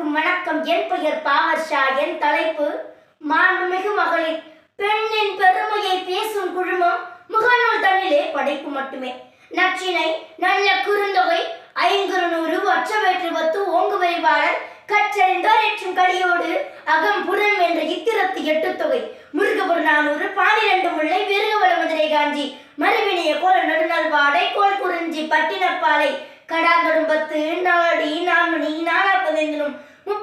அனைவருக்கும் வணக்கம். என் பெயர் பாவர்ஷா. என் தலைப்பு மாண்புமிகு மகளிர் பெண்ணின் பெருமையை பேசும் குழுமம் முகநூல் தமிழே படைப்பு மட்டுமே. நச்சினை நல்ல குறுந்தொகை ஐங்குறுநூறு ஒற்றவேற்று பத்து ஓங்கு வரிவாளர் கற்றறிந்தார் ஏற்றும் கடியோடு அகம் புறம் என்ற இத்திரத்து எட்டு தொகை முருகபுர நானூறு பானிரண்டு முல்லை விருகவள மதுரை காஞ்சி மறுவினைய கோல நடுநாள் வாடை கோல் குறிஞ்சி பட்டினப்பாலை கடாந்தொடும்பத்து நாடி நாமணி நானாப்பதெந்தினும்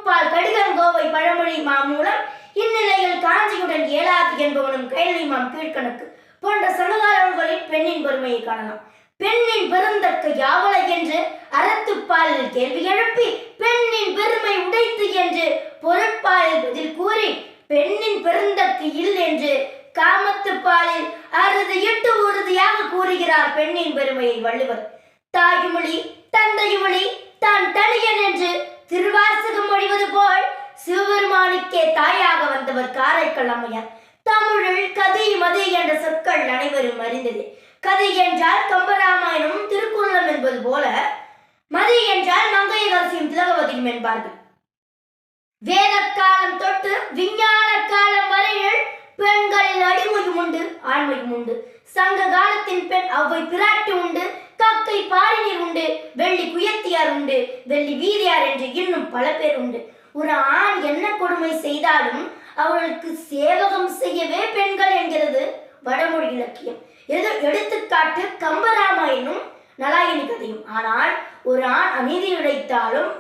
முப்பால் கடிதங்கோவை பழமொழி மாமூலம் இந்நிலையில் காஞ்சியுடன் ஏலாது என்பவனும் கைலிமாம் கீழ்கணக்கு போன்ற சமகாலங்களில் பெண்ணின் பெருமையை காணலாம். பெண்ணின் பெருந்தக்க யாவலை என்று அறத்துப்பாலில் கேள்வி எழுப்பி பெண்ணின் பெருமை உடைத்து என்று பொருட்பாலில் பதில் கூறி பெண்ணின் பெருந்தக்கு இல் என்று காமத்துப்பாலில் அறுதியிட்டு உறுதியாக கூறுகிறார் பெண்ணின் பெருமையை வள்ளுவர். தாய்மொழி தந்தைமொழி தான் தனியன் என்று சிவபெருமானுக்கே தாயாக வந்தவர் காரைக்கால் அம்மையார். தமிழில் கதை மதி என்ற சொற்கள் அனைவரும் அறிந்தது. கதை என்றால் கம்பராமாயணமும் திருக்குறளும் என்பது போல. மதி என்றால் மங்கையரசியும் திலகவதியும் என்பார்கள். வேத காலம் தொட்டு விஞ்ஞான காலம் வரையில் பெண்களின் அடிமையும் உண்டு ஆண்மையும் உண்டு. சங்க காலத்தின் பெண் அவ்வை பிராட்டி உண்டு கக்கை பாரினீர் உண்டு வெள்ளி குயத்தியார் உண்டு வெள்ளி வீதியார் என்று இன்னும் பல பேர் உண்டு. ஒரு ஆண் என்ன கொடுமை செய்தாலும் அவர்களுக்கு சேவகம் செய்யவே பெண்கள் என்கிறது. வடமொழி இலக்கியம். எது எடுத்துக்காட்டு கம்பராமாயணும் நலாயணி கதையும். ஆனால் ஒரு ஆண் அநீதி இழைத்தாலும்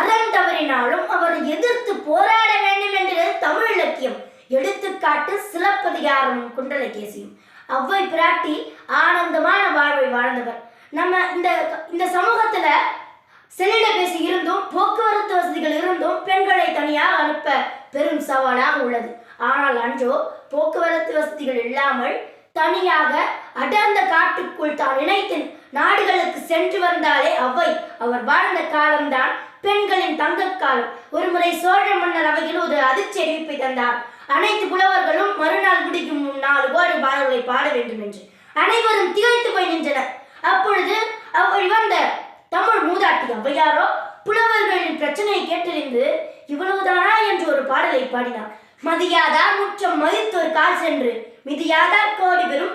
அறம் தவறினாலும் அவரை எதிர்த்து போராட வேண்டும் என்கிறது தமிழ் இலக்கியம். எடுத்துக்காட்டு சிலப்பதிகாரமும் குண்டலகேசியும். அவ்வை பிராட்டி ஆனந்தமான வாழ்வை வாழ்ந்தவர். நம்ம இந்த இந்த சமூகத்துல செல்லிட பேசி இருந்தும் போக்குவரத்து வசதிகள் இருந்தும் பெண்களை தனியாக அனுப்ப பெரும் சவாலாக உள்ளது. ஆனால் அன்றோ போக்குவரத்து வசதிகள் இல்லாமல் தனியாக அடர்ந்த காட்டுக்குள் தான் இணைத்து நாடுகளுக்கு சென்று வந்தாலே அவை அவர் வாழ்ந்த காலம்தான் பெண்களின் தங்கக் காலம். ஒருமுறை சோழ மன்னர் அவையில் ஒரு அதிர்ச்சி அறிவிப்பை தந்தார். அனைத்து புலவர்களும் மறுநாள் குடிக்கும் நாலு கோடி பாடல்களை பாட வேண்டும் என்று அனைவரும் திகைத்து போய் நின்றனர். அப்பொழுது அவள் வந்த தமிழ் மூதாட்டி ஔவையாரோ புலவர்களின் பிரச்சனையை கேட்டறிந்து இவ்வளவுதானா என்று ஒரு பாடலை பாடினார். மதியாதார் முற்றம் மதித்தோர் கால் சென்று மிதியாதார் கோடி பெறும்.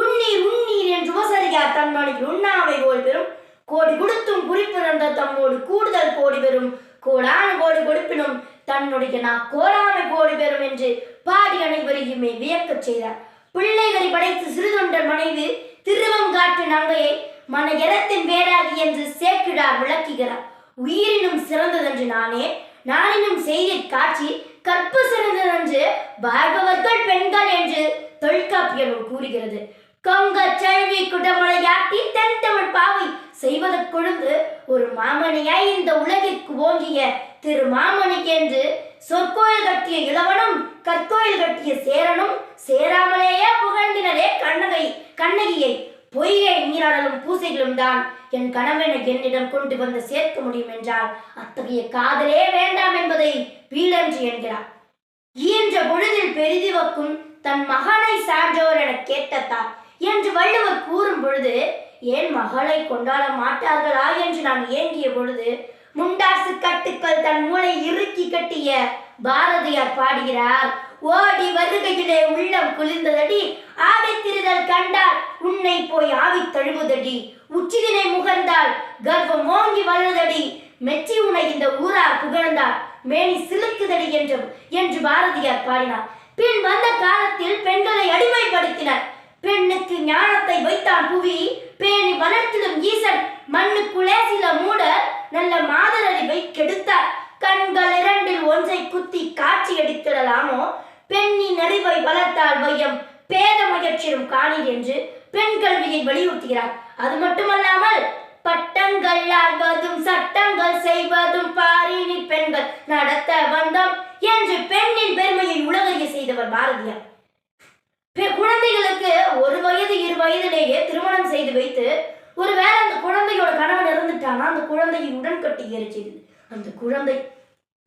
உன்னீர் உன்னீர் என்று உபசரியார் தன்மணிக்கு உண்ணாமை கோல் பெறும். கோடி கொடுத்தும் குறிப்பிறந்த தம்மோடு கூடுதல் கோடி பெறும். கோடான கோடி கொடுப்பினும் தன்னுடைய நான் கோடாமை கோடி பெறும் என்று பாடி அனைவரையுமே வியக்கச் செய்தார். பிள்ளைகளை படைத்து சிறுதொண்டர் மனைவி திருவங்காட்டு நங்கையை மன எரத்தின் வேறாகி என்று சேக்கிடார் விளக்குகிறார். உயிரினும் சிறந்ததென்று நானே நானினும் செய்தி காட்சி கற்பு சிறந்ததென்று பார்பவர்கள் பெண்கள் என்று தொல்காப்பியம் கூறுகிறது. கொங்க செல்வி குடமலையாட்டி தென் தமிழ் பாவை செய்வதற்கொழுந்து ஒரு மாமணியாய் இந்த உலகிற்கு ஓங்கிய திரு மாமணிக்கு என்று சொற்கோயில் கட்டிய இளவனும் கற்கோயில் கட்டிய சேரனும் சேராமலேயே புகழ்ந்தினரே கண்ணகை கண்ணகியை பொய்கை நீராடலும் பூசைகளும் தான் என் கணவனை என்னிடம் கொண்டு வந்து சேர்க்க முடியும் என்றால் அத்தகைய காதலே வேண்டாம் என்பதை வீடன்று என்கிறார். இயன்ற பொழுதில் பெரிதிவக்கும் தன் மகனை சான்றோர் என கேட்டத்தார் என்று வள்ளுவர் கூறும் பொழுது ஏன் மகளை கொண்டாட மாட்டார்களா? என்று நான் ஏங்கிய பொழுது முண்டாசு கட்டுக்கள் தன் மூளை இறுக்கி கட்டிய பாரதியார் பாடுகிறார். ஓடி வருகையிலே உள்ளம் குளிர்ந்ததடி ஆடித்திருதல் கண்டால் உன்னை போய் ஆவி தழுவுதடி. உச்சிதினை முகர்ந்தால் கர்வம் ஓங்கி வளருதடி. மெச்சி உனை இந்த ஊரார் புகழ்ந்தார் மேனி சிலுக்குதடி என்றும் என்று பாரதியார் பாடினார். பின் வந்த காலத்தில் பெண்களை அடிமைப்படுத்தினர். பெண்ணுக்கு ஞானத்தை வைத்தான் புவி பேணி வளர்த்திடும் ஈசன் மண்ணுக்குள்ளே சில மூடர் நல்ல மாதரறிவை கெடுத்தார் கண்கள் இரண்டில் ஒன்றை குத்தி காட்சி எடுத்திடலாமோ பெண்ணின் அறிவை வளர்த்தால் வையம். பேத முயற்சியும் காணீர் என்று பெண் கல்வியை வலியுறுத்துகிறார். அது மட்டுமல்லாமல் பட்டங்கள் ஆழ்வதும் சட்டங்கள் செய்வதும் பாரினி பெண்கள் நடத்த வந்தோம் என்று பெண்ணின் பெருமையை உலகறிய செய்தவர் பாரதியார். பெ- குழந்தைகளுக்கு ஒரு வயது இரு வயதிலேயே திருமணம் செய்து வைத்து ஒருவேளை அந்த குழந்தையோட கணவன் இறந்துட்டானா? அந்த குழந்தையின் உடன்கட்டு ஏறி செய்தது. அந்த குழந்தை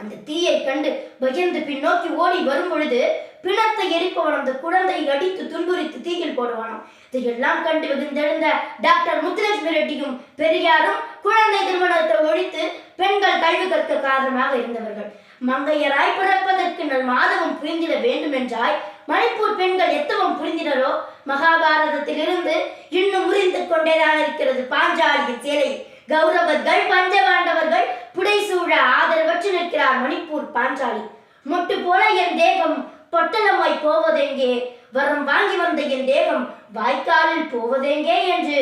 அந்த தீயை கண்டு பயந்து பின்னோக்கி ஓடி வரும் பொழுது பிணத்தை எரிப்பவன் அந்த குழந்தையை அடித்து துன்புரித்து தீயில் போடுவானாம். இதையெல்லாம் கண்டு வெகுந்தெழுந்த டாக்டர் முத்துலட்சுமி ரெட்டியும் பெரியாரும் குழந்தை திருமணத்தை ஒழித்து பெண்கள் கல்வி கற்க காரணமாக இருந்தவர்கள். மங்கையராய் பிறப்பதற்கு நல் மாதவம் புரிந்திட வேண்டும் என்றாய் மணிப்பூர் பெண்கள் எத்தவம் புரிந்தினரோ மகாபாரதத்திலிருந்து இன்னும் முறிந்து கொண்டேதான் இருக்கிறது பாஞ்சாலியின் சேலை. கௌரவர்கள் பஞ்சபாண்டவர்கள் புடைசூழ ஆதரவற்று நிற்கிறார் மணிப்பூர் பாஞ்சாலி. மொட்டு போல என் தேகம் பொட்டலமாய் போவதெங்கே? வரம் வாங்கி வந்த என் தேகம் வாய்க்காலில் போவதெங்கே என்று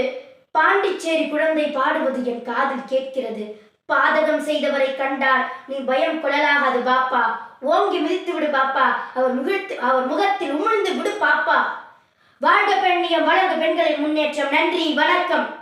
பாண்டிச்சேரி குழந்தை பாடுவது என் காதில் கேட்கிறது. பாதகம் செய்தவரை கண்டால் நீ பயம் கொள்ளலாகாது பாப்பா. ஓங்கி மிதித்து விடு பாப்பா. அவர் முகத்து அவர் முகத்தில் உமிழ்ந்து விடு பாப்பா. வாழ்க பெண்ணியம் வளர்க பெண்களின் முன்னேற்றம். நன்றி வணக்கம்.